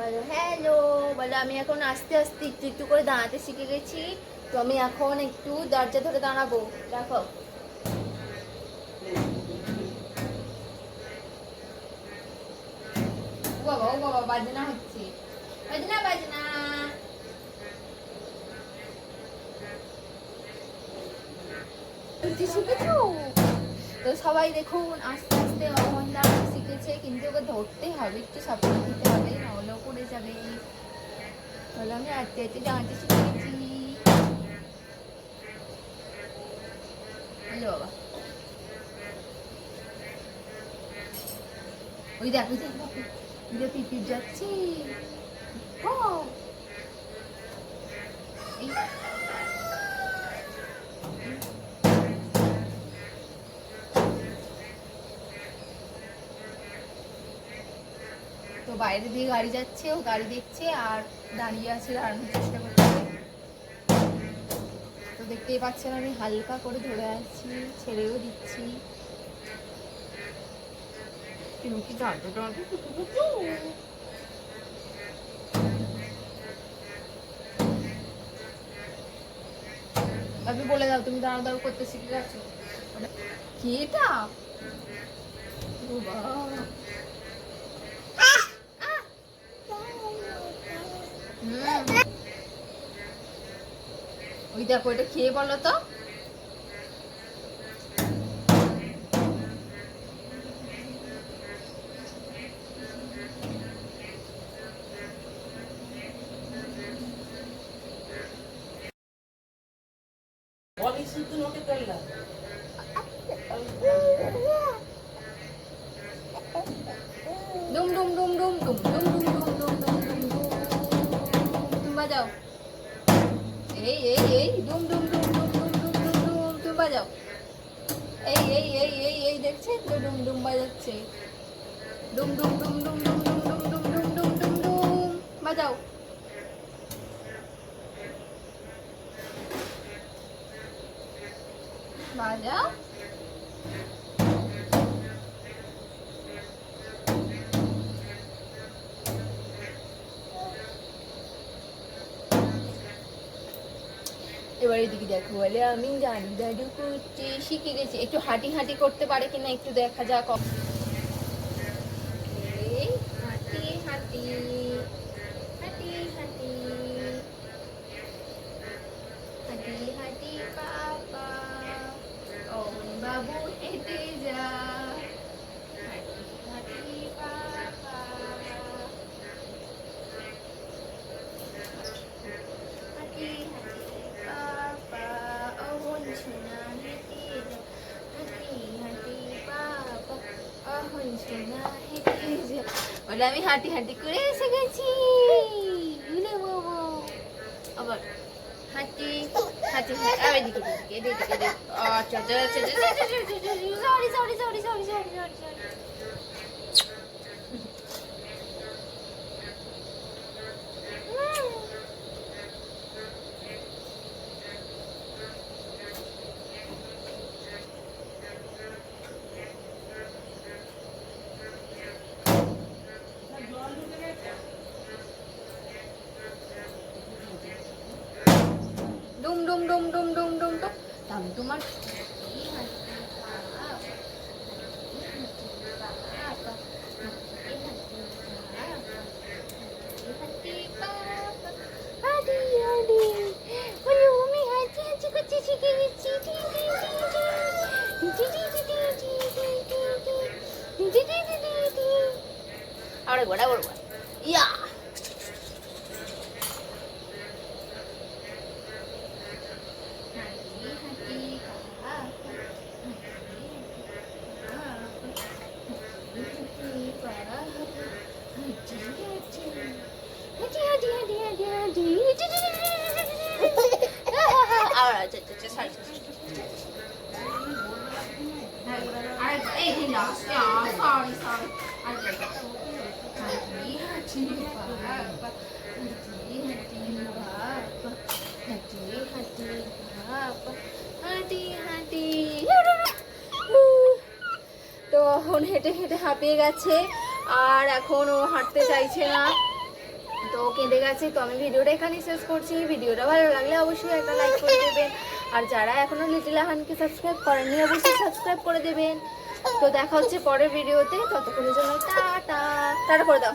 বলো হ্যালো বলো, আমি এখন আস্তে আস্তে একটু একটু করে দাঁড়াতে শিখে গেছি। তো আমি এখন একটু দরজা ধরে দাঁড়াবো। দেখো। বাবা বাবা, বাজনা হচ্ছে। বাজনা বাজনা। তো সবাই দেখুন, আস্তে আস্তে অমন দাঁড়াতে শিখেছে, কিন্তু ওকে ধরতে হবে, একটু সাপোর্ট দিতে হবে। নাহলেও করে যাবে। তাহলে আমি আস্তে আস্তে দাঁড়াতে শিখেছি। হ্যালো ওই দেখ ওই দেখ ওই যাচ্ছে। এই তো বাইরে দিয়ে গাড়ি যাচ্ছে ও গাড়ি দেখছে আর দাঁড়িয়ে আছে দাঁড়ানোর চেষ্টা করছে। তো দেখতেই পাচ্ছেন আমি হালকা করে ধরে আছি ছেড়েও দিচ্ছি। কি জানতো জানতো আপনি বলে দাও তুমি দাঁড়া দাঁড়ো করতে শিখে গেছো। কি এটা? বাবা। দেখো এটা খেয়ে বলো তো ডুম বাজাও এই এই এই ডুম ডুম ডুম ডুম ডুম ডুম ডুম ডুম তুমি বাজাও এই এই এই এই এই দেখছেন তো ডুম ডুম বাজাচ্ছে ডুম ডুম ডুম ডুম ডুম ডুম ডুম ডুম ডুম ডুম ডুম ডুম বাজাও বাজাও এবার এদিকে দেখো, বলে, আমি জানি, দাদু করছি শিখে গেছি। একটু হাঁটি হাঁটি করতে পারে কিনা একটু দেখা যাক। হাঁটি হাঁটি হাঁটি হাঁটি হাঁটি পাপা অমন বাবু হেঁটে যা হাঁটি হাঁটি পাপা হাঁটি হাঁটি পাপা অমন সোনা হেঁটে যা হাঁটি হাঁটি পাপা বলে আমি হাঁটি হাঁটি করে এসে গেছি আবার হাঁটি হাঁটি হাঁটি এদিকে এদিকে এদিকে আচ্ছা আচ্ছা আচ্ছা sorry sorry sorry sorry sorry sorry sorry ডুম ডুম ডুম ডুম ডুম ডুম। তাম তোমার Ahora, ahora, বড়। তো এখন হেঁটে হেঁটে হাঁপিয়ে গেছে আর এখন ও হাঁটতে চাইছে না। তো কেঁদে গেছে। তো আমি ভিডিওটা এখানেই শেষ করছি। ভিডিওটা ভালো লাগলে অবশ্যই একটা লাইক করে দেবেন। আর যারা এখনও লিটিল আহানকে সাবস্ক্রাইব করেননি, অবশ্যই সাবস্ক্রাইব করে দেবেন। তো দেখা হচ্ছে পরের ভিডিওতে। ততক্ষণের জন্য টাটা। টাটা করে দাও।